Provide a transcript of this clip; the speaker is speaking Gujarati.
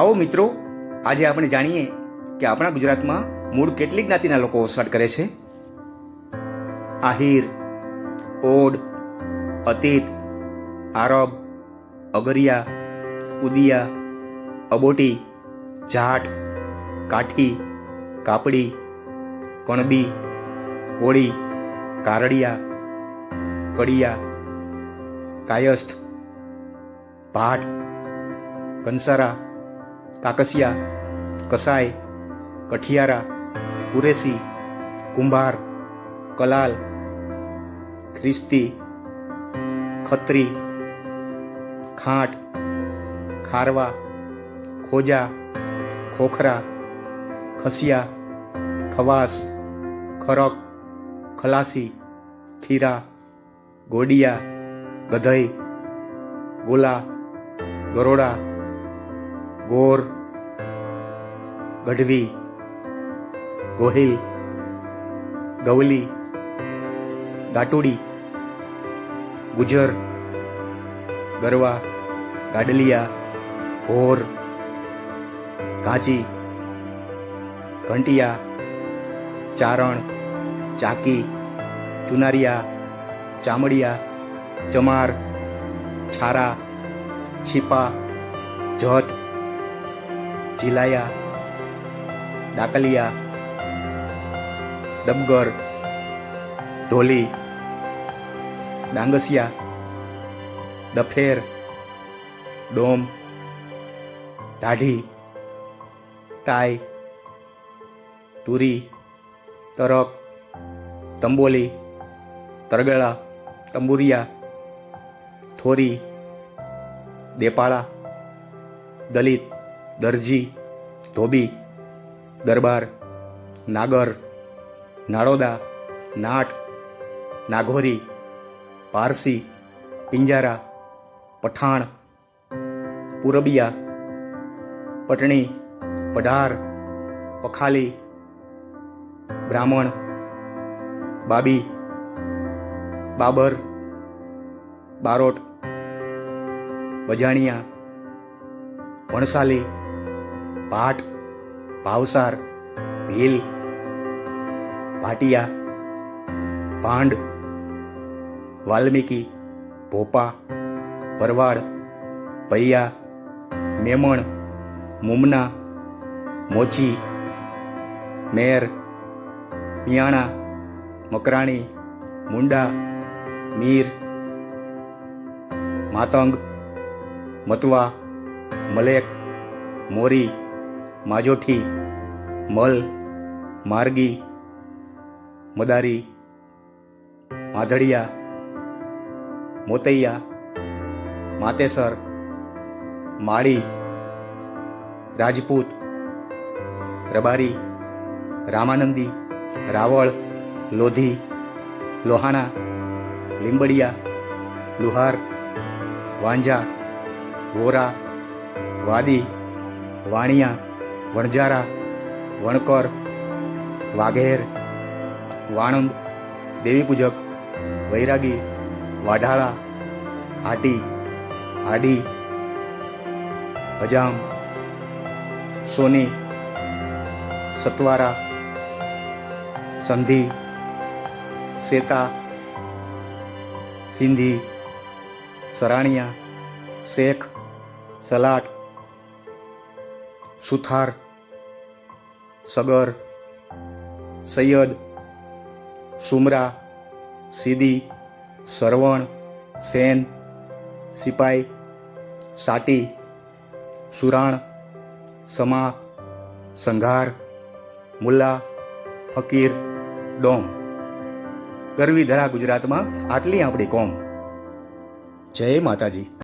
આવો મિત્રો, આજે આપણે જાણીએ કે આપણા ગુજરાતમાં મૂળ કેટલી જ્ઞાતિના લોકો વસવાટ કરે છે? આહિર, ઓડ, અતીત, આરબ, અગરિયા, ઉદિયા, અબોટી, જાટ, કાઠી, કાપડી, કણબી, કોળી, કારડિયા, કડિયા, કાયસ્થ, ભાટ, કંસારા કાકસિયા કસાઈ કઠિયારા કુરેશી કુંભાર કલાલ ખ્રિસ્તી ખત્રી ખાંટ ખારવા ખોજા ખોખરા ખસિયા ખવાસ ખરક ખલાસી ખીરા ગોડિયા ગધઈ ગોલા ગરોડા ગોર, ગઢવી, ગોહિલ, ગવલી, ગાટુડી, ગુજર, ગરવા, ગાડલિયા, ઘોર, ઘાંચી, ઘંટિયા, ચારણ, ચાકી, ચુનારિયા, ચામડિયા, ચમાર, છારા, છીપા, જત જીલાયા ડાકલિયા ડબગર ઢોલી ડાંગસિયા, દફેર, ડોમ, ઢાઢી, તાઈ, તુરી, તરક, તંબોલી, તરગળા, તંબુરિયા, થોરી, દેપાળા, દલિત દરજી, ધોબી, દરબાર, નાગર, નાળોદા, નાટ નાઘોરી પારસી, પિંજારા, પઠાણ, પુરબિયા, પટણી, પઢાર, પખાલી, બ્રાહ્મણ, બાબી, બાબર, બારોટ બજાણિયા વણસાલી ભાટ ભાવસાર, ભીલ, ભાટિયા, ભાંડ, વાલ્મીકી, ભોપા પરવાડ પૈયા મેમણ, મુમના, મોચી, મેર, મિયાણા, મકરાણી, મુંડા, મીર, માતંગ, મતવા, મલેક, મોરી માજોઠી, મલ, માર્ગી, મદારી, માધડિયા, મોતૈયા, માતેસર, માળી, રાજપૂત, રબારી, રામાનંદી, રાવળ, લોધી, લોહાણા, લીંબડિયા, લુહાર, વાંજા, વોરા, વાદી, વાણિયા વણજારા વણકર, વાઘેર વાણંદ દેવીપૂજક, વૈરાગી, વાઢાળા, હાટી, હાડી હજામ સોની, સતવારા, સંધિ, સેતા, સિંધી, સરાણિયા, શેખ સલાટ સુથાર, સગર, સૈયદ, સુમરા, સીદી, સરવણ, સેન, સિપાઈ, સાટી, સુરાણ, સમા, સંઘાર, મુલ્લા, ફકીર, ડોમ. ગરવી ધરા ગુજરાતમાં આટલી આપણી કોમ. જય માતાજી.